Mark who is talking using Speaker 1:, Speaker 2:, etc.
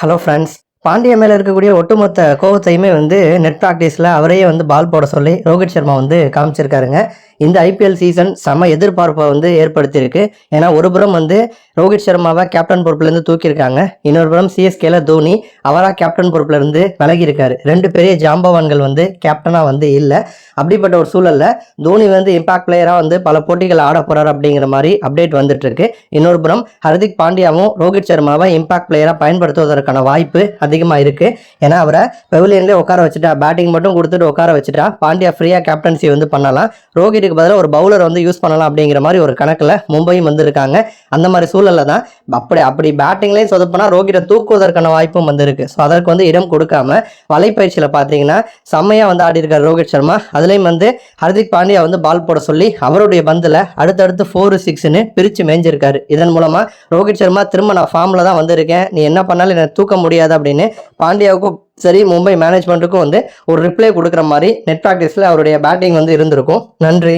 Speaker 1: Hello friends Pandya மேலே இருக்கக்கூடிய ஒட்டுமொத்த கோவத்தையுமே வந்து நெட் ப்ராக்டிஸில் அவரையே வந்து பால் போட சொல்லி ரோஹித் சர்மா வந்து காமிச்சிருக்காருங்க. இந்த ஐபிஎல் சீசன் செம எதிர்பார்ப்பை வந்து ஏற்படுத்தியிருக்கு. ஏன்னா ஒரு புறம் வந்து ரோஹித் சர்மாவை கேப்டன் பொறுப்புலேருந்து தூக்கியிருக்காங்க. இன்னொரு புறம் சிஎஸ்கேல தோனி அவராக கேப்டன் பொறுப்புலேருந்து விலகியிருக்காரு. ரெண்டு பெரிய ஜாம்பவான்கள் வந்து கேப்டனாக வந்து இல்லை. அப்படிப்பட்ட ஒரு சூழலில் தோனி வந்து இம்பாக்ட் பிளேயராக வந்து பல போட்டிகள் ஆட போகிறார் அப்படிங்கிற மாதிரி அப்டேட் வந்துட்டுருக்கு. இன்னொரு புறம் ஹர்திக் பாண்டியாவும் ரோஹித் சர்மாவை இம்பாக்ட் பிளேயராக பயன்படுத்துவதற்கான வாய்ப்பு அதிகமாக இருக்குது ஏன்னா அவரை பெவிலியன்லேயே உட்கார வச்சுட்டா பேட்டிங் மட்டும் கொடுத்துட்டு உட்கார வச்சுட்டா பாண்டியா ஃப்ரீயாக கேப்டன்சி வந்து பண்ணலாம். ரோஹித்துக்கு பதிலாக ஒரு பவுலர் வந்து யூஸ் பண்ணலாம் அப்படிங்கிற மாதிரி ஒரு கணக்கில் மும்பையும் வந்திருக்காங்க. அந்த மாதிரி சூழலில் தான் அப்படி அப்படி பேட்டிங்லேயும் சொதப்பினா ரோகிட்ட தூக்குவதற்கான வாய்ப்பும் வந்திருக்கு. ஸோ அதற்கு வந்து இடம் கொடுக்காம வலைப்பயிற்சியில் பார்த்தீங்கன்னா செம்மையாக வந்து ஆடி இருக்கார் ரோஹித் சர்மா. அதுலேயும் வந்து ஹர்திக் பாண்டியா வந்து பால் போட சொல்லி அவருடைய பந்தில் அடுத்தடுத்து ஃபோர் சிக்ஸ்னு பிரித்து மேஞ்சிருக்காரு. இதன் மூலமாக ரோஹித் சர்மா திரும்ப நான் ஃபார்மில் தான் வந்திருக்கேன். நீ என்ன பண்ணாலும் என்னை தூக்க முடியாது அப்படின்னு பாண்டியாவுக்கும் சரி மும்பை மேனேஜ்மெண்ட்டுக்கும் வந்து ஒரு ரிப்ளை கொடுக்குற மாதிரி நெட் ப்ராக்டிஸில் அவருடைய பேட்டிங் வந்து இருந்திருக்கும். நன்றி.